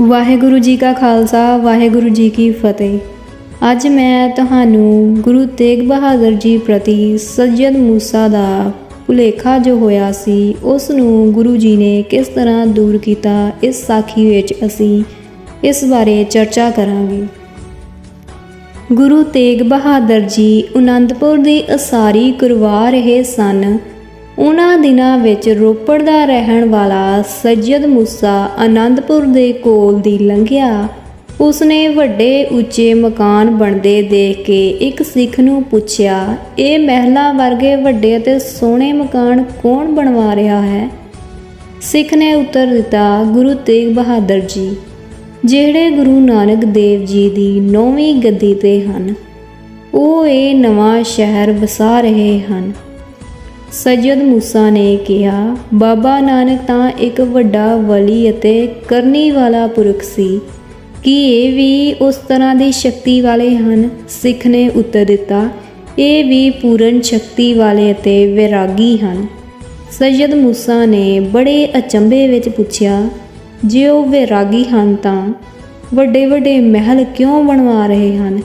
ਵਾਹਿਗੁਰੂ ਜੀ ਕਾ ਖਾਲਸਾ, ਵਾਹਿਗੁਰੂ ਜੀ ਕੀ ਫਤਿਹ। ਅੱਜ ਮੈਂ ਤੁਹਾਨੂੰ ਗੁਰੂ ਤੇਗ ਬਹਾਦਰ ਜੀ ਪ੍ਰਤੀ ਸੱਜਦ ਮੂਸਾ ਦਾ ਭੁਲੇਖਾ ਜੋ ਹੋਇਆ ਸੀ, ਉਸ ਨੂੰ ਗੁਰੂ ਜੀ ਨੇ ਕਿਸ ਤਰ੍ਹਾਂ ਦੂਰ ਕੀਤਾ, ਇਸ ਸਾਖੀ ਵਿੱਚ ਅਸੀਂ ਇਸ ਬਾਰੇ ਚਰਚਾ ਕਰਾਂਗੇ। ਗੁਰੂ ਤੇਗ ਬਹਾਦਰ ਜੀ ਅਨੰਦਪੁਰ ਦੀ ਅਸਾਰੀ ਕਰਵਾ ਰਹੇ ਸਨ। ਉਹਨਾਂ ਦਿਨਾਂ ਵਿੱਚ ਰੋਪੜ ਦਾ ਰਹਿਣ ਵਾਲਾ ਸੱਜਦ ਮੂਸਾ ਆਨੰਦਪੁਰ ਦੇ ਕੋਲ ਦੀ ਲੰਘਿਆ। ਉਸਨੇ ਵੱਡੇ ਉੱਚੇ ਮਕਾਨ ਬਣਦੇ ਦੇਖ ਕੇ ਇੱਕ ਸਿੱਖ ਨੂੰ ਪੁੱਛਿਆ, ਇਹ ਮਹਿਲਾਂ ਵਰਗੇ ਵੱਡੇ ਅਤੇ ਸੋਹਣੇ ਮਕਾਨ ਕੌਣ ਬਣਵਾ ਰਿਹਾ ਹੈ? ਸਿੱਖ ਨੇ ਉੱਤਰ ਦਿੱਤਾ, ਗੁਰੂ ਤੇਗ ਬਹਾਦਰ ਜੀ, ਜਿਹੜੇ ਗੁਰੂ ਨਾਨਕ ਦੇਵ ਜੀ ਦੀ ਨੌਵੀਂ ਗੱਦੀ ਤੇ ਹਨ, ਉਹ ਇਹ ਨਵਾਂ ਸ਼ਹਿਰ ਵਸਾ ਰਹੇ ਹਨ। ਸੱਜਦ ਮੂਸਾ ਨੇ ਕਿਹਾ, ਬਾਬਾ ਨਾਨਕ ਤਾਂ ਇੱਕ ਵੱਡਾ ਵਲੀ ਅਤੇ ਕਰਨੀ ਵਾਲਾ ਪੁਰਖ ਸੀ। ਕਿ ਇਹ ਵੀ ਉਸ ਤਰ੍ਹਾਂ ਦੀ ਸ਼ਕਤੀ ਵਾਲੇ ਹਨ? ਸਿੱਖ ਨੇ ਉੱਤਰ ਦਿੱਤਾ, ਇਹ ਵੀ ਪੂਰਨ ਸ਼ਕਤੀ ਵਾਲੇ ਅਤੇ ਵਿਰਾਗੀ ਹਨ। ਸੱਜਦ ਮੂਸਾ ਨੇ ਬੜੇ ਅਚੰਭੇ ਵਿੱਚ ਪੁੱਛਿਆ, ਜੇ ਉਹ ਵਿਰਾਗੀ ਹਨ ਤਾਂ ਵੱਡੇ ਵੱਡੇ ਮਹਿਲ ਕਿਉਂ ਬਣਵਾ ਰਹੇ ਹਨ?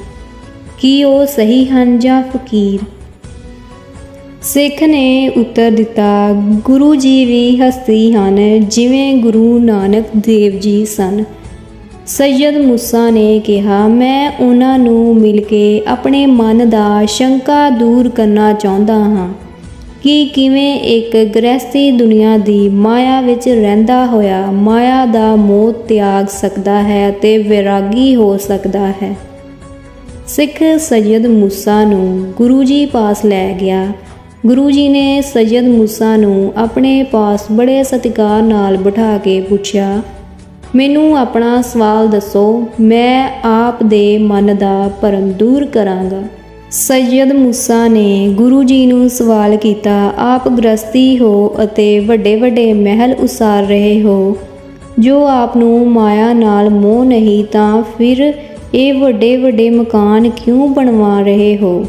ਕੀ ਉਹ ਸਹੀ ਹਨ ਜਾਂ ਫਕੀਰ? ਸਿੱਖ ਨੇ ਉੱਤਰ ਦਿੱਤਾ, ਗੁਰੂ ਜੀ ਵੀ ਹਸਤੀ ਹਨ, ਜਿਵੇਂ ਗੁਰੂ ਨਾਨਕ ਦੇਵ ਜੀ ਸਨ। ਸੈਯਦ ਮੂਸਾ ਨੇ ਕਿਹਾ, ਮੈਂ ਉਹਨਾਂ ਨੂੰ ਮਿਲ ਕੇ ਆਪਣੇ ਮਨ ਦਾ ਸ਼ੰਕਾ ਦੂਰ ਕਰਨਾ ਚਾਹੁੰਦਾ ਹਾਂ ਕਿ ਕਿਵੇਂ ਇੱਕ ਗ੍ਰਸਤੀ ਦੁਨੀਆ ਦੀ ਮਾਇਆ ਵਿੱਚ ਰਹਿੰਦਾ ਹੋਇਆ ਮਾਇਆ ਦਾ ਮੋਹ ਤਿਆਗ ਸਕਦਾ ਹੈ ਤੇ ਵਿਰਾਗੀ ਹੋ ਸਕਦਾ ਹੈ। ਸਿੱਖ ਸੈਯਦ ਮੂਸਾ ਨੂੰ ਗੁਰੂ ਜੀ ਪਾਸ ਲੈ ਗਿਆ। ਗੁਰੂ ਜੀ ਨੇ ਸੈਯਦ ਮੂਸਾ ਨੂੰ ਆਪਣੇ ਪਾਸ ਬੜੇ ਸਤਿਕਾਰ ਨਾਲ ਬਿਠਾ ਕੇ ਪੁੱਛਿਆ, ਮੈਨੂੰ ਆਪਣਾ ਸਵਾਲ ਦੱਸੋ, ਮੈਂ ਆਪ ਦੇ ਮਨ ਦਾ ਭਰਮ ਦੂਰ ਕਰਾਂਗਾ। ਸੈਯਦ ਮੂਸਾ ਨੇ ਗੁਰੂ ਜੀ ਨੂੰ ਸਵਾਲ ਕੀਤਾ, ਆਪ ਗ੍ਰਸਤੀ ਹੋ ਅਤੇ ਵੱਡੇ ਵੱਡੇ ਮਹਿਲ ਉਸਾਰ ਰਹੇ ਹੋ, ਜੋ ਆਪ ਨੂੰ ਮਾਇਆ ਨਾਲ ਮੋਹ ਨਹੀਂ ਤਾਂ ਫਿਰ ਇਹ ਵੱਡੇ ਵੱਡੇ ਮਕਾਨ ਕਿਉਂ ਬਣਵਾ ਰਹੇ ਹੋ?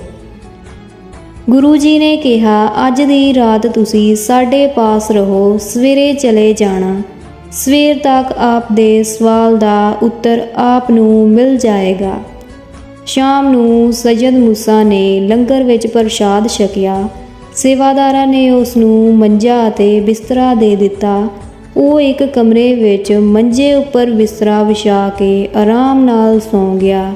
ਗੁਰੂ ਜੀ ਨੇ ਕਿਹਾ, ਅੱਜ ਦੀ ਰਾਤ ਤੁਸੀਂ ਸਾਡੇ ਪਾਸ ਰਹੋ, ਸਵੇਰੇ ਚਲੇ ਜਾਣਾ। ਸਵੇਰ ਤੱਕ ਆਪ ਦੇ ਸਵਾਲ ਦਾ ਉੱਤਰ ਆਪ ਨੂੰ ਮਿਲ ਜਾਏਗਾ। ਸ਼ਾਮ ਨੂੰ ਸੈਯਦ ਮੂਸਾ ਨੇ ਲੰਗਰ ਵਿੱਚ ਪ੍ਰਸ਼ਾਦ ਛਕਿਆ। ਸੇਵਾਦਾਰਾਂ ਨੇ ਉਸ ਨੂੰ ਮੰਜਾ ਅਤੇ ਬਿਸਤਰਾ ਦੇ ਦਿੱਤਾ। ਉਹ ਇੱਕ ਕਮਰੇ ਵਿੱਚ ਮੰਜੇ ਉੱਪਰ ਬਿਸਤਰਾ ਵਿਛਾ ਕੇ ਆਰਾਮ ਨਾਲ ਸੌਂ ਗਿਆ।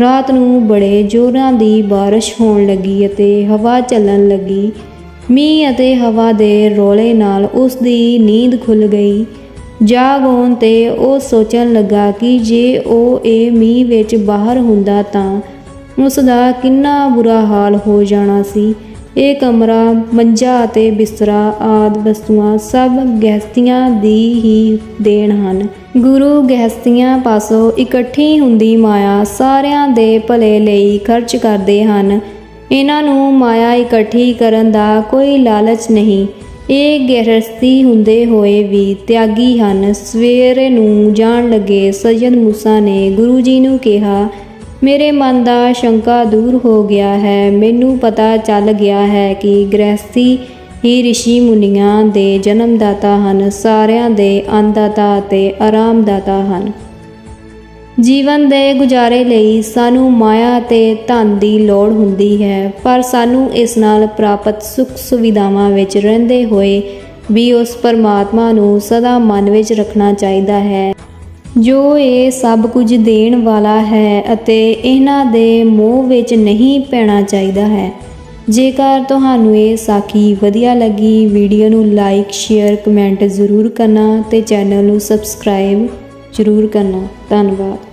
ਰਾਤ ਨੂੰ ਬੜੇ ਜ਼ੋਰਾਂ ਦੀ ਬਾਰਿਸ਼ ਹੋਣ ਲੱਗੀ ਅਤੇ ਹਵਾ ਚੱਲਣ ਲੱਗੀ। ਮੀਂਹ ਅਤੇ ਹਵਾ ਦੇ ਰੋਲੇ ਨਾਲ ਉਸ ਦੀ ਨੀਂਦ ਖੁੱਲ ਗਈ। ਜਾਗ ਹੋਣ ਤੇ ਉਹ ਸੋਚਣ ਲੱਗਾ ਕਿ ਜੇ ਉਹ ਇਹ ਮੀਂਹ ਵਿੱਚ ਬਾਹਰ ਹੁੰਦਾ ਤਾਂ ਉਸ ਦਾ ਕਿੰਨਾ ਬੁਰਾ ਹਾਲ ਹੋ ਜਾਣਾ ਸੀ। ਇਹ ਕਮਰਾ, ਮੰਜਾ ਅਤੇ ਬਿਸਤਰਾ ਆਦ ਵਸਤੂਆਂ ਸਭ ਗਹਿਸਤੀਆਂ ਦੀ ਹੀ ਦੇਣ ਹਨ। ਗੁਰੂ ਗਹਿਸਤੀਆਂ ਪਾਸੋਂ ਇਕੱਠੀ ਹੁੰਦੀ ਮਾਇਆ ਸਾਰਿਆਂ ਦੇ ਭਲੇ ਲਈ ਖਰਚ ਕਰਦੇ ਹਨ। ਇਹਨਾਂ ਨੂੰ ਮਾਇਆ ਇਕੱਠੀ ਕਰਨ ਦਾ ਕੋਈ ਲਾਲਚ ਨਹੀਂ। ਇਹ ਗ੍ਰਹਿਸਤੀ ਹੁੰਦੇ ਹੋਏ ਵੀ ਤਿਆਗੀ ਹਨ। ਸਵੇਰੇ ਨੂੰ ਜਾਣ ਲੱਗੇ ਸਜਨ ਮੂਸਾ ਨੇ ਗੁਰੂ ਜੀ ਨੂੰ ਕਿਹਾ ਮੇਰੇ ਮਨ ਦਾ ਸ਼ੰਕਾ ਦੂਰ ਹੋ ਗਿਆ ਹੈ। ਮੈਨੂੰ ਪਤਾ ਚੱਲ ਗਿਆ ਹੈ ਕਿ ਗ੍ਰਹਿਸਥੀ ਹੀ ਰਿਸ਼ੀ ਮੁਨੀਆਂ ਦੇ ਜਨਮਦਾਤਾ ਹਨ। ਸਾਰਿਆਂ ਦੇ ਅੰਨਦਾਤਾ ਅਤੇ ਆਰਾਮਦਾਤਾ ਹਨ। ਜੀਵਨ ਦੇ ਗੁਜ਼ਾਰੇ ਲਈ ਸਾਨੂੰ ਮਾਇਆ ਤੇ ਧਨ ਦੀ ਲੋੜ ਹੁੰਦੀ ਹੈ, ਪਰ ਸਾਨੂੰ ਇਸ ਨਾਲ ਪ੍ਰਾਪਤ ਸੁੱਖ ਸੁਵਿਧਾਵਾਂ ਵਿੱਚ ਰਹਿੰਦੇ ਹੋਏ ਵੀ ਉਸ ਪਰਮਾਤਮਾ ਨੂੰ ਸਦਾ ਮਨ ਵਿੱਚ ਰੱਖਣਾ ਚਾਹੀਦਾ ਹੈ। ਜੋ ਇਹ ਸਭ ਕੁਝ ਦੇਣ ਵਾਲਾ ਹੈ ਅਤੇ ਇਹਨਾਂ ਦੇ ਮੋਹ ਵਿੱਚ ਨਹੀਂ ਪੈਣਾ ਚਾਹੀਦਾ ਹੈ। ਜੇਕਰ ਤੁਹਾਨੂੰ ਇਹ ਸਾਖੀ ਵਧੀਆ ਲੱਗੀ, ਵੀਡੀਓ ਨੂੰ ਲਾਈਕ, ਸ਼ੇਅਰ, ਕਮੈਂਟ ਜ਼ਰੂਰ ਕਰਨਾ ਤੇ ਚੈਨਲ ਨੂੰ ਸਬਸਕ੍ਰਾਈਬ ਜ਼ਰੂਰ ਕਰਨਾ। ਧੰਨਵਾਦ।